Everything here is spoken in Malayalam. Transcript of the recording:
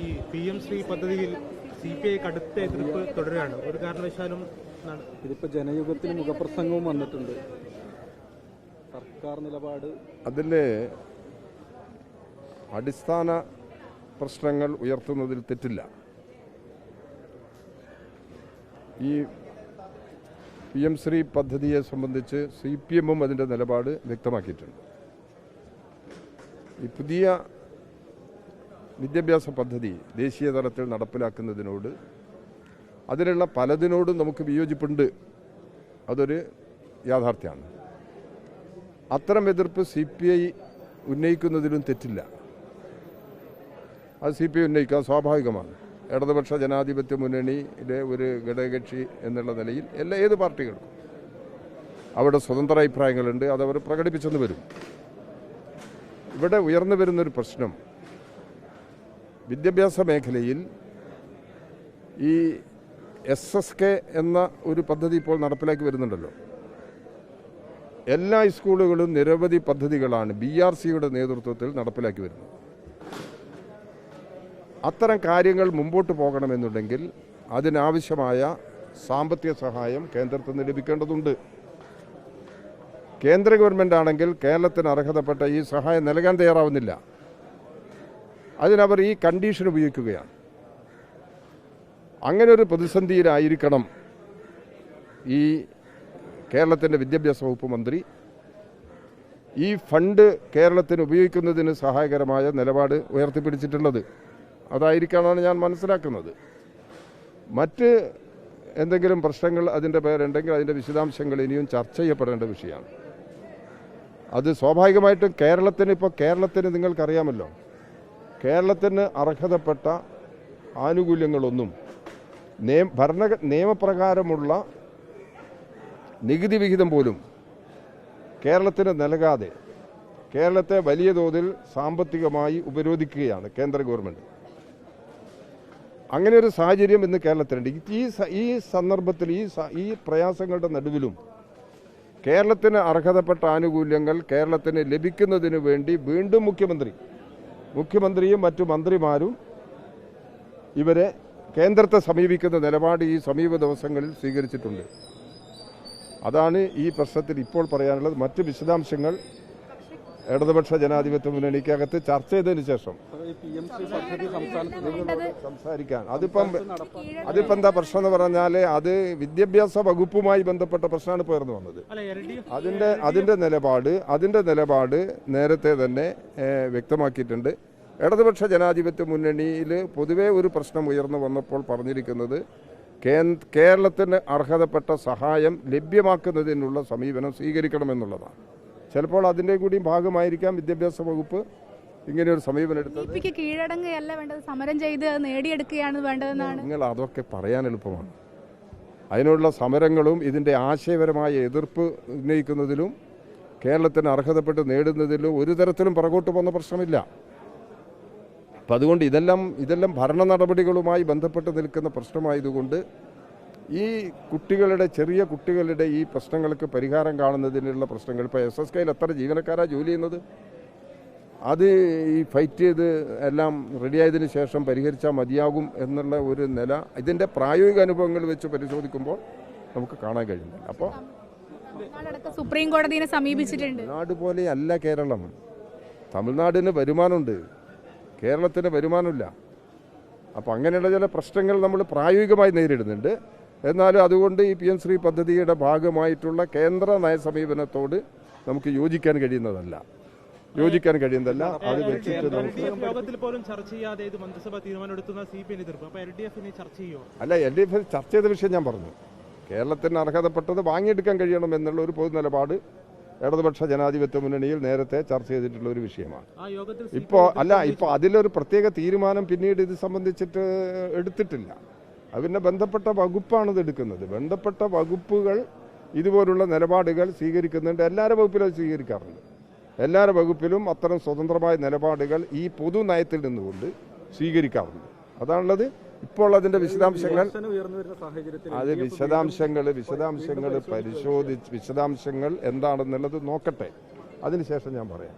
ഈ പി എം ശ്രീ പദ്ധതിയിൽ സി പി ഐ കടുത്ത എതിർപ്പ് തുടരുകയാണ്. ഒരു കാരണവശാലും ഇതിപ്പോ ജനയുഗത്തിന് മുഖപ്രസംഗവും വന്നിട്ടുണ്ട്. സർക്കാർ നിലപാട് അതിൽ അടിസ്ഥാന പ്രശ്നങ്ങൾ ഉയർത്തുന്നതിൽ തെറ്റില്ല. ഈ പി എം ശ്രീ പദ്ധതിയെ സംബന്ധിച്ച് സി പി എമ്മും അതിന്റെ നിലപാട് വ്യക്തമാക്കിയിട്ടുണ്ട്. ഈ പുതിയ വിദ്യാഭ്യാസ പദ്ധതി ദേശീയ തലത്തിൽ നടപ്പിലാക്കുന്നതിനോട് അതിലുള്ള പലതിനോടും നമുക്ക് വിയോജിപ്പുണ്ട്. അതൊരു യാഥാർത്ഥ്യമാണ്. അത്തരം എതിർപ്പ് സി പി ഐ ഉന്നയിക്കുന്നതിലും തെറ്റില്ല. അത് സി പി ഐ ഉന്നയിക്കാൻ സ്വാഭാവികമാണ്. ഇടതുപക്ഷ ജനാധിപത്യ മുന്നണിയിലെ ഒരു ഘടകകക്ഷി എന്നുള്ള നിലയിൽ എല്ലാ ഏത് പാർട്ടികളും അവിടെ സ്വതന്ത്ര അഭിപ്രായങ്ങളുണ്ട് അതവർ പ്രകടിപ്പിച്ചെന്ന് വരും. ഇവിടെ ഉയർന്നു വരുന്നൊരു പ്രശ്നം വിദ്യാഭ്യാസ മേഖലയിൽ ഈ എസ് എസ് കെ എന്ന ഒരു പദ്ധതി ഇപ്പോൾ നടപ്പിലാക്കി വരുന്നുണ്ടല്ലോ. എല്ലാ സ്കൂളുകളും നിരവധി പദ്ധതികളാണ് ബി ആർ സിയുടെ നേതൃത്വത്തിൽ നടപ്പിലാക്കി വരുന്നത്. അത്തരം കാര്യങ്ങൾ മുമ്പോട്ട് പോകണമെന്നുണ്ടെങ്കിൽ അതിനാവശ്യമായ സാമ്പത്തിക സഹായം കേന്ദ്രത്തിൽ നിന്ന് ലഭിക്കേണ്ടതുണ്ട്. കേന്ദ്ര ഗവൺമെന്റ് ആണെങ്കിൽ കേരളത്തിന് അർഹതപ്പെട്ട ഈ സഹായം നൽകാൻ തയ്യാറാവുന്നില്ല. അതിനവർ ഈ കണ്ടീഷൻ ഉപയോഗിക്കുകയാണ്. അങ്ങനെ ഒരു പ്രതിസന്ധിയിലായിരിക്കണം ഈ കേരളത്തിന്റെ വിദ്യാഭ്യാസ വകുപ്പ് മന്ത്രി ഈ ഫണ്ട് കേരളത്തിന് ഉപയോഗിക്കുന്നതിന് സഹായകരമായ നിലപാട് ഉയർത്തിപ്പിടിച്ചിട്ടുള്ളത്. അതായിരിക്കാനാണ് ഞാൻ മനസ്സിലാക്കുന്നത്. മറ്റ് എന്തെങ്കിലും പ്രശ്നങ്ങൾ അതിന്റെ പേരുണ്ടെങ്കിൽ അതിന്റെ വിശദാംശങ്ങൾ ഇനിയും ചർച്ച ചെയ്യപ്പെടേണ്ട വിഷയമാണ്. അത് സ്വാഭാവികമായിട്ടും കേരളത്തിന് ഇപ്പോൾ കേരളത്തിന് നിങ്ങൾക്കറിയാമല്ലോ. കേരളത്തിന് അർഹതപ്പെട്ട ആനുകൂല്യങ്ങളൊന്നും നിയ ഭരണ നിയമപ്രകാരമുള്ള നികുതി വിഹിതം പോലും കേരളത്തിന് നൽകാതെ കേരളത്തെ വലിയ തോതിൽ സാമ്പത്തികമായി ഉപരോധിക്കുകയാണ് കേന്ദ്ര ഗവൺമെന്റ് അങ്ങനെ ഒരു സാഹചര്യം ഇന്ന് കേരളത്തിലുണ്ട്. ഈ ഈ സന്ദർഭത്തിൽ ഈ ഈ പ്രയാസങ്ങളുടെ നടുവിലും കേരളത്തിന് അർഹതപ്പെട്ട ആനുകൂല്യങ്ങൾ കേരളത്തിന് ലഭിക്കുന്നതിന് വേണ്ടി വീണ്ടും മുഖ്യമന്ത്രി മുഖ്യമന്ത്രിയും മറ്റു മന്ത്രിമാരും ഇവരെ കേന്ദ്രത്തെ സമീപിക്കുന്ന നിലപാട് ഈ സമീപ ദിവസങ്ങളിൽ സ്വീകരിച്ചിട്ടുണ്ട്. അതാണ് ഈ പ്രശ്നത്തിൽ ഇപ്പോൾ പറയാനുള്ളത്. മറ്റ് വിശദാംശങ്ങൾ ഇടതുപക്ഷ ജനാധിപത്യ മുന്നണിക്കകത്ത് ചർച്ച ചെയ്തതിന് ശേഷം സംസാരിക്കാൻ. അതിപ്പം അതിപ്പം എന്താ പ്രശ്നം എന്ന് പറഞ്ഞാൽ അത് വിദ്യാഭ്യാസ വകുപ്പുമായി ബന്ധപ്പെട്ട പ്രശ്നമാണ് ഇപ്പോൾ ഉയർന്നു വന്നത് അതിന്റെ അതിന്റെ നിലപാട് അതിന്റെ നിലപാട് നേരത്തെ തന്നെ വ്യക്തമാക്കിയിട്ടുണ്ട്. ഇടതുപക്ഷ ജനാധിപത്യ മുന്നണിയിൽ പൊതുവെ ഒരു പ്രശ്നം ഉയർന്നു വന്നപ്പോൾ പറഞ്ഞിരിക്കുന്നത് കേരളത്തിന് അർഹതപ്പെട്ട സഹായം ലഭ്യമാക്കുന്നതിനുള്ള സമീപനം സ്വീകരിക്കണമെന്നുള്ളതാണ്. ചിലപ്പോൾ അതിന്റെ കൂടി ഭാഗമായിരിക്കാം വിദ്യാഭ്യാസ വകുപ്പ് ഇങ്ങനെ ഒരു സമീപനം എടുത്തത്. കീഴടങ്ങുകയല്ല വേണ്ടത്? സമരം ചെയ്ത് നേടിയെടുക്കുകയാണ് വേണ്ടതെന്നാണ്? നിങ്ങൾ അതൊക്കെ പറയാൻ എളുപ്പമാണ്. അതിനുള്ള സമരങ്ങളും ഇതിന്റെ ആശയപരമായ എതിർപ്പ് ഉന്നയിക്കുന്നതിലും കേരളത്തിന് അർഹതപ്പെട്ട് നേടുന്നതിലും ഒരു തരത്തിലും പുറകോട്ട് പോകുന്ന പ്രശ്നമില്ല. അപ്പം അതുകൊണ്ട് ഇതെല്ലാം ഇതെല്ലാം ഭരണ നടപടികളുമായി ബന്ധപ്പെട്ട് നിൽക്കുന്ന പ്രശ്നമായതുകൊണ്ട് ഈ കുട്ടികളുടെ ചെറിയ കുട്ടികളുടെ ഈ പ്രശ്നങ്ങൾക്ക് പരിഹാരം കാണുന്നതിനുള്ള പ്രശ്നങ്ങൾ. ഇപ്പോൾ എസ് എസ് കെയിൽ എത്ര ജീവനക്കാരാണ് ജോലി ചെയ്യുന്നത്? അത് ഈ ഫൈറ്റ് ചെയ്ത് എല്ലാം റെഡിയായതിനു ശേഷം പരിഹരിച്ചാൽ മതിയാകും എന്നുള്ള ഒരു നില ഇതിന്റെ പ്രായോഗിക അനുഭവങ്ങൾ വെച്ച് പരിശോധിക്കുമ്പോൾ നമുക്ക് കാണാൻ കഴിയുന്നില്ല. അപ്പോൾ സുപ്രീം കോടതിയെ സമീപിച്ചിട്ടുണ്ട്. നാട് പോലെ അല്ല കേരളം. തമിഴ്നാടിന് വരുമാനമുണ്ട്. കേരളത്തിന് വരുമാനമില്ല. അപ്പോൾ അങ്ങനെയുള്ള ചില പ്രശ്നങ്ങൾ നമ്മൾ പ്രായോഗികമായി നേരിടുന്നുണ്ട്. എന്നാലും അതുകൊണ്ട് ഈ പി എം ശ്രീ പദ്ധതിയുടെ ഭാഗമായിട്ടുള്ള കേന്ദ്ര നയസമീപനത്തോട് നമുക്ക് യോജിക്കാൻ കഴിയുന്നതല്ല. യോജിക്കാൻ കഴിയുന്നതല്ല. അത് വെച്ചിട്ട് അല്ല എൽ ഡി എഫ് ചർച്ച ചെയ്ത വിഷയം ഞാൻ പറഞ്ഞു. കേരളത്തിന് അർഹതപ്പെട്ടത് വാങ്ങിയെടുക്കാൻ കഴിയണം എന്നുള്ള ഒരു പൊതു നിലപാട് ഇടതുപക്ഷ ജനാധിപത്യ മുന്നണിയിൽ നേരത്തെ ചർച്ച ചെയ്തിട്ടുള്ള ഒരു വിഷയമാണ്. ഇപ്പോൾ അല്ല ഇപ്പോൾ അതിലൊരു പ്രത്യേക തീരുമാനം പിന്നീട് ഇത് സംബന്ധിച്ചിട്ട് എടുത്തിട്ടില്ല. അത് പിന്നെ ബന്ധപ്പെട്ട വകുപ്പാണ് ഇത് എടുക്കുന്നത്. ബന്ധപ്പെട്ട വകുപ്പുകൾ ഇതുപോലുള്ള നിലപാടുകൾ സ്വീകരിക്കുന്നുണ്ട്. എല്ലാവരുടെ വകുപ്പിലും അത് സ്വീകരിക്കാറുണ്ട്. എല്ലാവരുടെ വകുപ്പിലും അത്തരം സ്വതന്ത്രമായ നിലപാടുകൾ ഈ പൊതു നയത്തിൽ നിന്നുകൊണ്ട് സ്വീകരിക്കാറുണ്ട്. അതാണുള്ളത്. ഇപ്പോൾ അതിന്റെ വിശദാംശങ്ങൾ അത് വിശദാംശങ്ങൾ വിശദാംശങ്ങൾ പരിശോധിച്ച് വിശദാംശങ്ങൾ എന്താണെന്നുള്ളത് നോക്കട്ടെ. അതിനുശേഷം ഞാൻ പറയാം.